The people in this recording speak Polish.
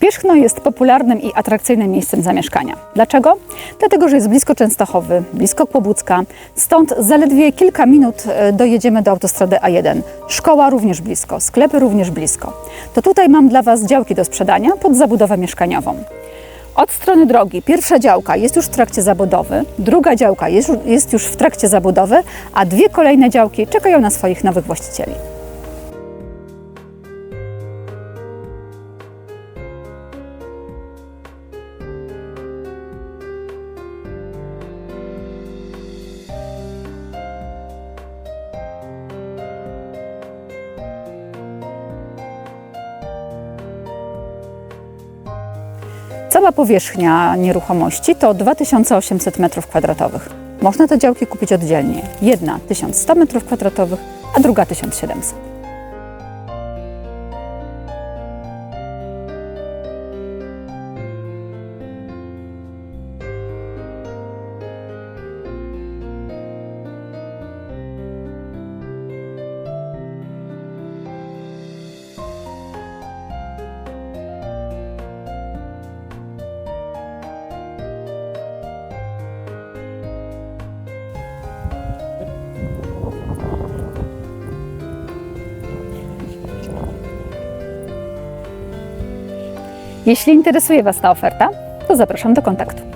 Pierzchno jest popularnym i atrakcyjnym miejscem zamieszkania. Dlaczego? Dlatego, że jest blisko Częstochowy, blisko Kłobucka, stąd zaledwie kilka minut e, dojedziemy do autostrady A1. Szkoła również blisko, sklepy również blisko. To tutaj mam dla Was działki do sprzedania pod zabudowę mieszkaniową. Od strony drogi pierwsza działka jest już w trakcie zabudowy, druga działka jest już w trakcie zabudowy, a dwie kolejne działki czekają na swoich nowych właścicieli. Cała powierzchnia nieruchomości to 2800 m2. Można te działki kupić oddzielnie. Jedna 1100 m2, a druga 1700. Jeśli interesuje Was ta oferta, to zapraszam do kontaktu.